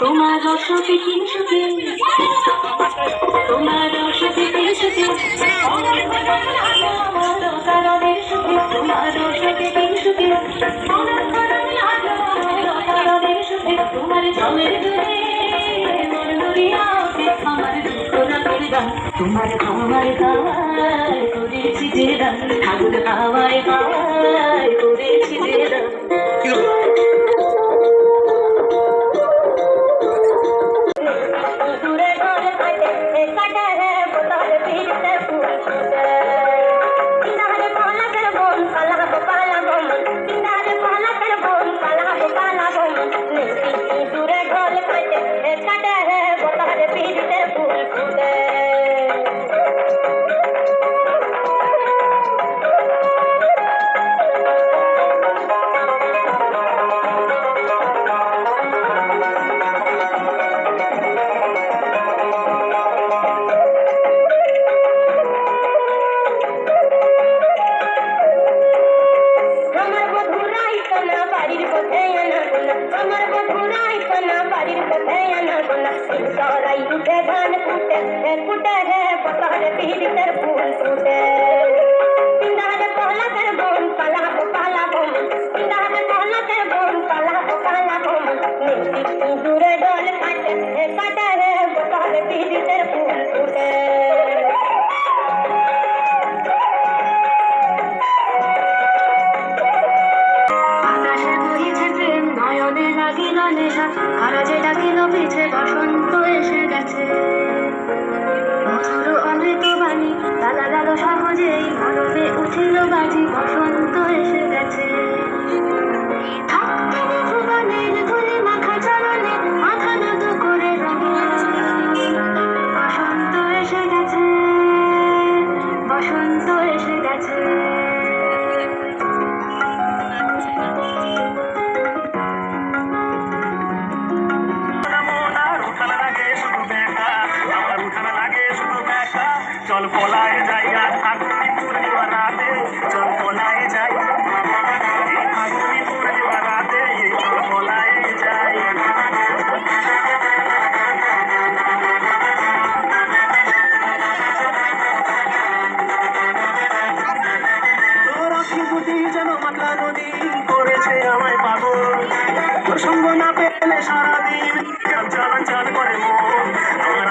তোমার রসতে কিনসুতে তোমার রসতে কিনসুতে কারণের সুখে তোমার রসতে কিনসুতে কারণের সুখে তোমার জমের দূরে মন ওঠে আমার দুঃখ রাতের গান। তোমার খাওয়ায় খাওয়ায় করেছি যে দান ঠাকুর খাওয়ায় খাওয়ায় भारती পথে আনা গোনা সরাই উঠে ধান ফুটে ফুটে হে পতার পিড়িতের ফুল ফুটে পিন্দারে পহলা কর বোন পালা পালা বোন পিন্দারে পহলা কর বোন পালা পালা বোন নিশ্চিত দূরে ডল কাটে কাটে পলায় যাই, আর আগুনি পূর্ণিমা রাতে চল পলায় যাই। এই আগুনি পূর্ণিমা রাতে চল পলায় যাই। তোর আখি দুটি যেন মাতলা নদী করেছে আমায় পাগল। তোর সঙ্গ না পেলে সারাদিন চান চান করে মন আমার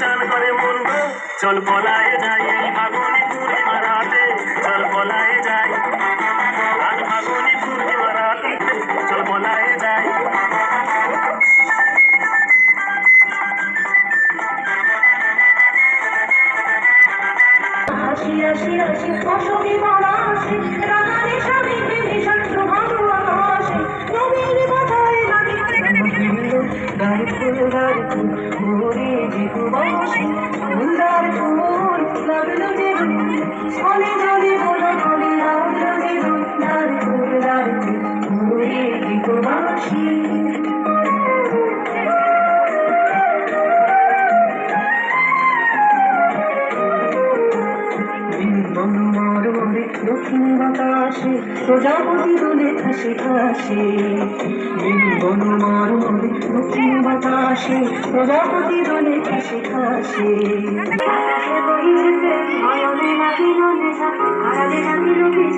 চান করে মন চল পলায় যাই এই ফাগুনি পূর্ণিমা রাতে চল পলায় যাই আজ ফাগুনি পূর্ণিমা রাতে চল পলায় যাই হাসি হাসি হাসি অসুখী মারা আসে দক্ষিণ বাতাসে প্রজাপতি দোলে ঠাসে ঠাসে বনমার মরে বাতাসে প্রজাপতি দোলে ঠাসে ঠাসে